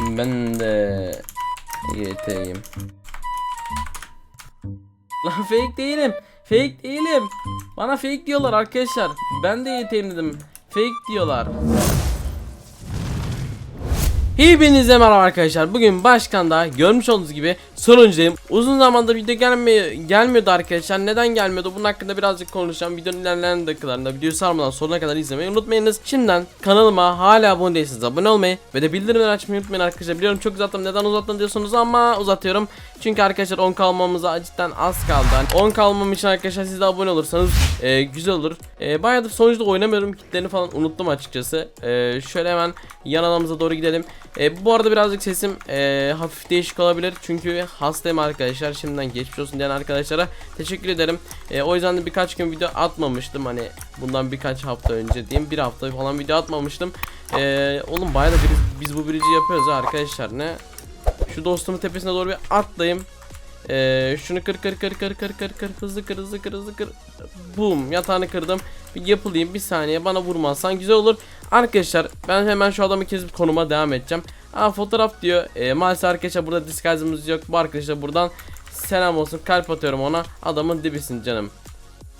Ben de YT'yim. Lan fake değilim. Fake değilim. Bana fake diyorlar arkadaşlar. Ben de YT'yim dedim. Fake diyorlar. Hepinize merhaba arkadaşlar. Bugün başkanda görmüş olduğunuz gibi sonuncuyum. Uzun zamandır video gelmiyor, gelmiyordu arkadaşlar. Neden gelmiyordu? Bunun hakkında birazcık konuşacağım. Videonun ilerleyen dakikalarında videoyu sarmadan sonuna kadar izlemeyi unutmayınız. Şimdiden kanalıma hala abone değilseniz abone olmayı ve de bildirimleri açmayı unutmayın arkadaşlar. Biliyorum çok uzattım. Neden uzattım diyorsunuz ama uzatıyorum. Çünkü arkadaşlar 10 kalmamıza cidden az kaldı. Yani 10 kalmam için arkadaşlar siz de abone olursanız e, güzel olur. E, bayağıdır sonuçta oynamıyorum. Kitlerini falan unuttum açıkçası. E, şöyle hemen yan adamımıza doğru gidelim. E, bu arada birazcık sesim e, hafif değişik olabilir. Çünkü hastayım arkadaşlar. Şimdiden geçmiş olsun diyen arkadaşlara teşekkür ederim. E, o yüzden de birkaç gün video atmamıştım. Hani bundan birkaç hafta önce diyeyim. Bir hafta falan video atmamıştım. E, oğlum bayağı da biz, biz bu birici yapıyoruz ha arkadaşlar. Ne? Şu dostumun tepesine doğru bir atlayayım. Ee, şunu kır kır kır kır kır kır kır hızlı kır hızlı kır hızlı kır Boom yatağını kırdım bir yapılayım bir saniye bana vurmazsan güzel olur Arkadaşlar ben hemen şu adamı kesip konuma devam edeceğim Aa fotoğraf diyor ee, maalesef arkadaşlar burada disguise'ımız yok bu arkadaşlar buradan selam olsun kalp atıyorum ona adamın dibisin canım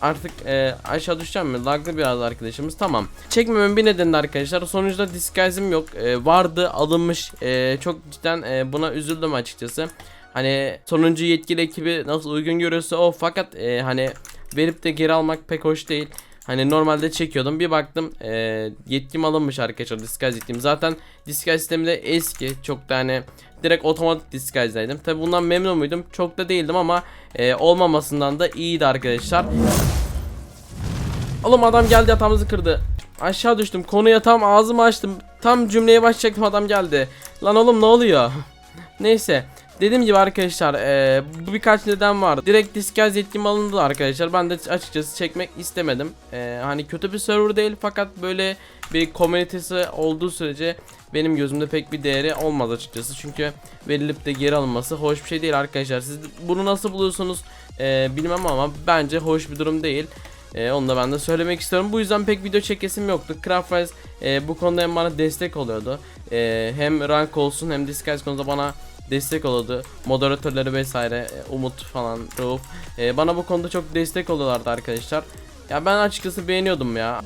Artık e, aşağı düşeceğim mi? Laglı biraz arkadaşımız. Tamam. Çekmememin bir nedeni de arkadaşlar. Sonuçta disguise'im yok. E, vardı alınmış. E, çok cidden e, buna üzüldüm açıkçası. Hani sonuncu yetkili ekibi nasıl uygun görüyorsa o fakat e, hani verip de geri almak pek hoş değil. Hani normalde çekiyordum bir baktım e, yetkim alınmış arkadaşlar disguise yetkim. Zaten disguise sistemi de eski çok da hani direkt otomatik disguise'daydım. Tabi bundan memnun muydum? Çok da değildim ama e, olmamasından da iyiydi arkadaşlar. Oğlum adam geldi yatağımızı kırdı. Aşağı düştüm konuya tam ağzımı açtım. Tam cümleye başlayacaktım adam geldi. Lan oğlum ne oluyor? Neyse. Dediğim gibi arkadaşlar e, bu birkaç neden vardı. Direkt disguise yetkim alındı arkadaşlar. Ben de açıkçası çekmek istemedim. E, hani kötü bir server değil fakat böyle bir komünitesi olduğu sürece benim gözümde pek bir değeri olmaz açıkçası. Çünkü verilip de geri alınması hoş bir şey değil arkadaşlar. Siz bunu nasıl buluyorsunuz e, bilmem ama bence hoş bir durum değil. E, onu da ben de söylemek istiyorum. Bu yüzden pek video çekesim yoktu. Craftwise e, bu konuda hem bana destek oluyordu. E, hem rank olsun hem disguise konuda bana destek oluyordu. Moderatörleri vesaire, e, Umut falan, Rauf. E, bana bu konuda çok destek oluyorlardı arkadaşlar. Ya ben açıkçası beğeniyordum ya.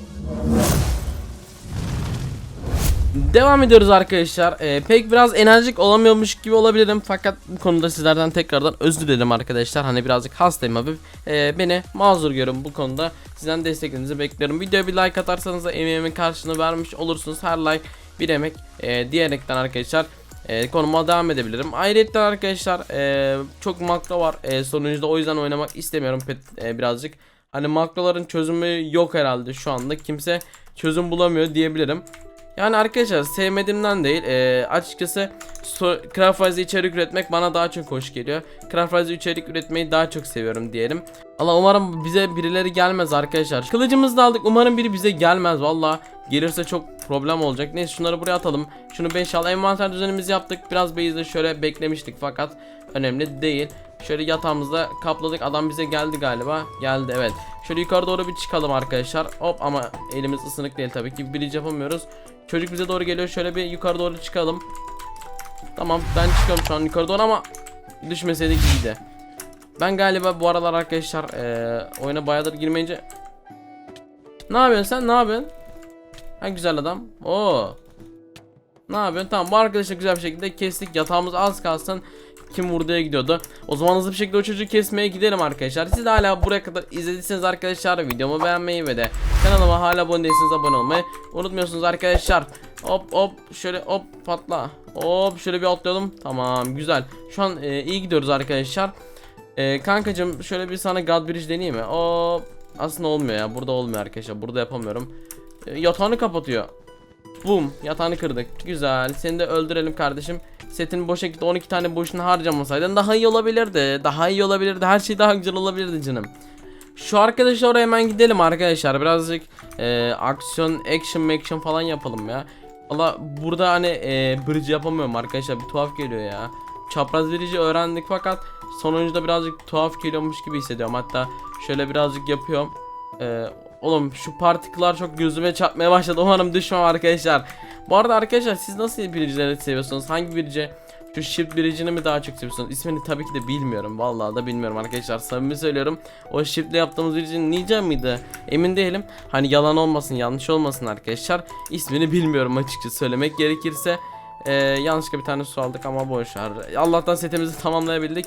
Devam ediyoruz arkadaşlar. Ee, pek biraz enerjik olamıyormuş gibi olabilirim fakat bu konuda sizlerden tekrardan özür dilerim arkadaşlar. Hani birazcık hastayım abi. Ee, beni mazur görün bu konuda. Sizden desteklerinizi bekliyorum. Videoya bir like atarsanız da emeğimin karşılığını vermiş olursunuz. Her like bir emek e, diyerekten arkadaşlar e, konuma devam edebilirim. Ayrıca arkadaşlar e, çok makro var e, sonucunda o yüzden oynamak istemiyorum pet, e, birazcık. Hani makroların çözümü yok herhalde şu anda. Kimse çözüm bulamıyor diyebilirim. Yani arkadaşlar sevmediğimden değil e, açıkçası so Craftwise'de içerik üretmek bana daha çok hoş geliyor. Craftwise'de içerik üretmeyi daha çok seviyorum diyelim. Allah umarım bize birileri gelmez arkadaşlar. Kılıcımızı da aldık umarım biri bize gelmez valla. Gelirse çok problem olacak. Neyse şunları buraya atalım. Şunu 5 al. Envanter düzenimizi yaptık. Biraz base'de şöyle beklemiştik fakat önemli değil. Şöyle yatağımızda kapladık. Adam bize geldi galiba. Geldi evet. Şöyle yukarı doğru bir çıkalım arkadaşlar. Hop ama elimiz ısınık değil tabii ki. Bridge yapamıyoruz. Çocuk bize doğru geliyor. Şöyle bir yukarı doğru çıkalım. Tamam ben çıkıyorum şu an yukarı doğru ama düşmeseydik iyiydi. Ben galiba bu aralar arkadaşlar ee, oyuna bayağıdır girmeyince Ne yapıyorsun sen ne yapıyorsun? Ha güzel adam. Oo. Ne yapıyorsun? Tamam bu arkadaşla güzel bir şekilde kestik. Yatağımız az kalsın. Kim vurduya gidiyordu. O zaman hızlı bir şekilde o çocuğu kesmeye gidelim arkadaşlar. Siz de hala buraya kadar izlediyseniz arkadaşlar videomu beğenmeyi ve de kanalıma hala abone değilseniz abone olmayı unutmuyorsunuz arkadaşlar. Hop hop şöyle hop patla. Hop şöyle bir atlayalım. Tamam güzel. Şu an e, iyi gidiyoruz arkadaşlar. E, kankacım şöyle bir sana God Bridge deneyeyim mi? Hop. Aslında olmuyor ya. Burada olmuyor arkadaşlar. Burada yapamıyorum. E, yatağını kapatıyor. Boom yatağını kırdık. Güzel. Seni de öldürelim kardeşim. Setin boşa gitti. 12 tane boşuna harcamasaydın daha iyi olabilirdi. Daha iyi olabilirdi. Her şey daha güzel olabilirdi canım. Şu arkadaşlar oraya hemen gidelim arkadaşlar. Birazcık e, aksiyon, action, action falan yapalım ya. Valla burada hani e, bridge yapamıyorum arkadaşlar. Bir tuhaf geliyor ya. Çapraz bridge'i öğrendik fakat sonuncuda birazcık tuhaf geliyormuş gibi hissediyorum. Hatta şöyle birazcık yapıyorum. E, Oğlum şu partiküler çok gözüme çarpmaya başladı. Umarım düşmem arkadaşlar. Bu arada arkadaşlar siz nasıl bridge'leri seviyorsunuz? Hangi bridge? Şu shift bridge'ini mi daha çok seviyorsunuz? İsmini tabii ki de bilmiyorum. Vallahi da bilmiyorum arkadaşlar. Samimi söylüyorum. O shift'le yaptığımız bridge'in Ninja mıydı? Emin değilim. Hani yalan olmasın, yanlış olmasın arkadaşlar. İsmini bilmiyorum açıkçası söylemek gerekirse. Ee, yanlışlıkla bir tane su aldık ama boş ver. Allah'tan setimizi tamamlayabildik.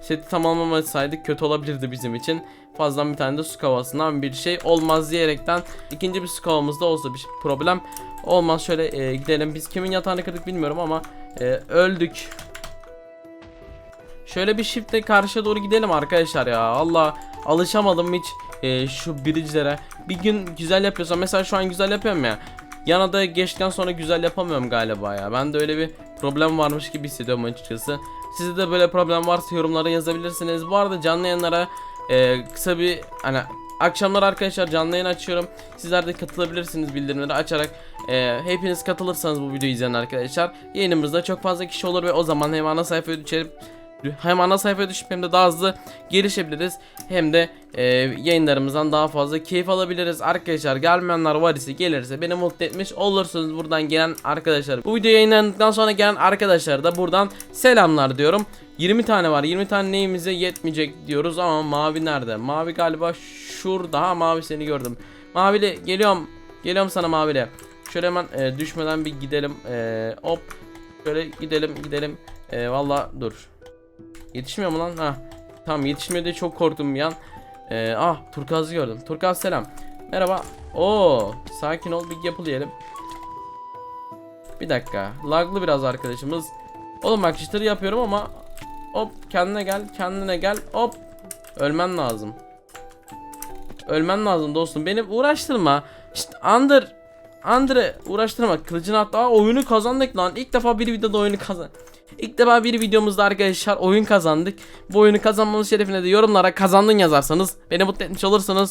Seti tamamlamasaydık kötü olabilirdi bizim için. Fazladan bir tane de su kavasından bir şey olmaz diyerekten ikinci bir su kavamızda olsa bir problem olmaz. Şöyle e, gidelim. Biz kimin yatağını kırdık bilmiyorum ama e, öldük. Şöyle bir shiftle karşıya doğru gidelim arkadaşlar ya. Allah alışamadım hiç e, şu bridge'lere. Bir gün güzel yapıyorsam mesela şu an güzel yapıyorum ya. Yan adaya geçtikten sonra güzel yapamıyorum galiba ya. Ben de öyle bir problem varmış gibi hissediyorum açıkçası. Sizde de böyle problem varsa yorumlara yazabilirsiniz. Bu arada canlı yayınlara e, kısa bir hani akşamlar arkadaşlar canlı yayın açıyorum. Sizler de katılabilirsiniz bildirimleri açarak. E, hepiniz katılırsanız bu videoyu izleyen arkadaşlar yayınımızda çok fazla kişi olur ve o zaman hem ana sayfaya düşerim hem ana sayfaya düşüp hem de daha hızlı gelişebiliriz. Hem de e, yayınlarımızdan daha fazla keyif alabiliriz. Arkadaşlar gelmeyenler var ise gelirse beni mutlu etmiş olursunuz buradan gelen arkadaşlar. Bu video yayınlandıktan sonra gelen arkadaşlar da buradan selamlar diyorum. 20 tane var. 20 tane neyimize yetmeyecek diyoruz ama mavi nerede? Mavi galiba şurada. Ha mavi seni gördüm. Mavili geliyorum. Geliyorum sana mavili. Şöyle hemen e, düşmeden bir gidelim. E, hop. Şöyle gidelim gidelim. E, Valla dur. Yetişmiyor mu lan? Ha. Tamam yetişmiyor diye çok korktum bir an. Ee, ah Turkaz'ı gördüm. Turkaz selam. Merhaba. Oo, sakin ol bir yapıl. Bir dakika. Laglı biraz arkadaşımız. Oğlum bak çıtır yapıyorum ama hop kendine gel, kendine gel. Hop. Ölmen lazım. Ölmen lazım dostum. Beni uğraştırma. İşte Under Andre uğraştırma. Kılıcını at. Aa oyunu kazandık lan. İlk defa bir videoda oyunu kazan. İlk defa bir videomuzda arkadaşlar oyun kazandık. Bu oyunu kazanmamız şerefine de yorumlara kazandın yazarsanız beni mutlu etmiş olursunuz.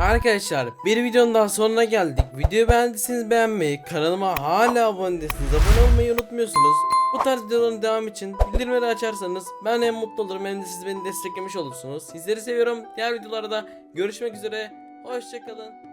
Arkadaşlar bir videonun daha sonuna geldik. Videoyu beğendiyseniz beğenmeyi, kanalıma hala abone değilseniz abone olmayı unutmuyorsunuz. Bu tarz videoların devam için bildirimleri açarsanız ben hem mutlu olurum hem de siz beni desteklemiş olursunuz. Sizleri seviyorum. Diğer videolarda görüşmek üzere. Hoşçakalın.